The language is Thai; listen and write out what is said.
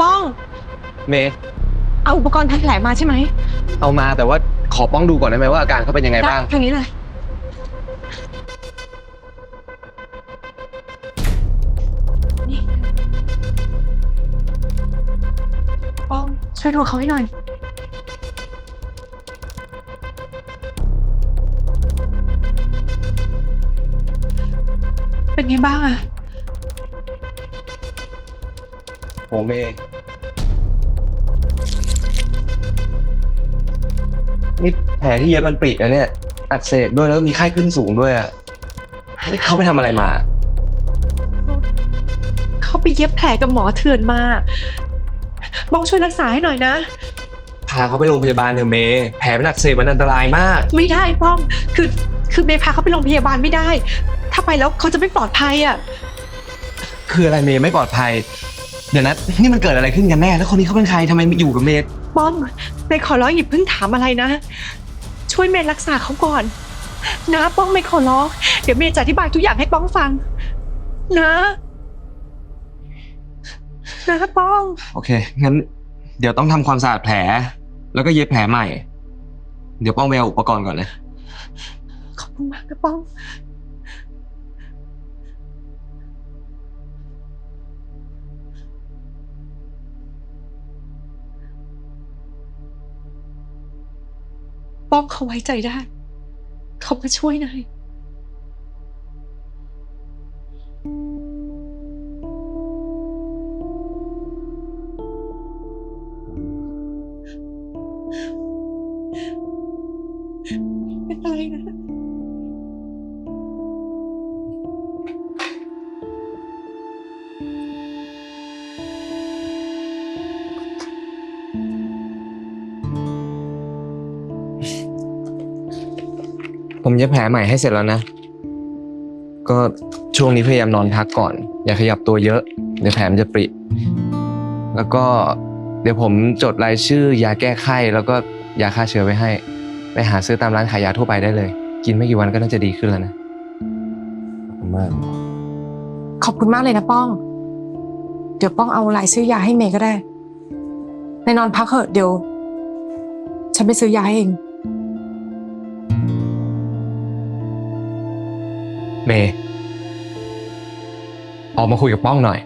ป้อง เมย์เอาอุปกรณ์ทำแผลมาใช่ไหมเอามาแต่ว่าขอป้องดูก่อนได้ไหมว่าอาการเขาเป็นยังไงบ้างทางนี้เลย นี่ป้องช่วยดูเขาให้หน่อย เป็นไงบ้างอะ โหเมย์นี่แผลที่เย็บมันปรินะเนี่ย อักเสบด้วยแล้วมีไข้ขึ้นสูงด้วยอะนี่เขาไปทำอะไรมา เขาไปเย็บแผลกับหมอเถื่อนมาบ้องช่วยรักษาให้หน่อยนะ พาเขาไปโรงพยาบาลเถอะเมย์แผลเป็นอักเสบมันอันตรายมาก ไม่ได้ป้องคือคือเมย์พาเขาไปโรงพยาบาลไม่ได้ ถ้าไปแล้วเขาจะไม่ปลอดภัยอะ คืออะไรเมย์ไม่ปลอดภัย เดี๋ยวนะนี่มันเกิดอะไรขึ้นกันแน่ แล้วคนนี้เขาเป็นใครทำไมมาอยู่กับเมย์ป้อมเมย์ขอร้องอย่าเพิ่งถามอะไรนะ ช่วยเมย์รักษาเขาก่อน นะป้องเมย์ขอร้อง เดี๋ยวเมย์จะอธิบายทุกอย่างให้ป้องฟัง นะ นะป้อง โอเคงั้น เดี๋ยวต้องทำความสะอาดแผล แล้วก็เย็บแผลใหม่ เดี๋ยวป้องไปเอาอุปกรณ์ก่อนนะ ขอบคุณมากนะป้อง ป้องเขาไว้ใจได้ เขามาช่วยนายไม่ตายนะ ผมเย็บแผลใหม่ให้เสร็จแล้วนะ ก็ช่วงนี้พยายามนอนพักก่อน อย่าขยับตัวเยอะ เดี๋ยวแผลมันจะปริ แล้วก็เดี๋ยวผมจดรายชื่อยาแก้ไข้แล้วก็ยาฆ่าเชื้อไว้ให้ ไปหาซื้อตามร้านขายยาทั่วไปได้เลย กินไม่กี่วันก็น่าจะดีขึ้นแล้วนะขอบคุณมากขอบคุณมากเลยนะป้อง เดี๋ยวป้องเอาลายซื้อยาให้เมย์ก็ได้ในนอนพักเถอะเดี๋ยว ฉันไปซื้อยาให้เอง เมย์ออกมาคุยกับป้องหน่อย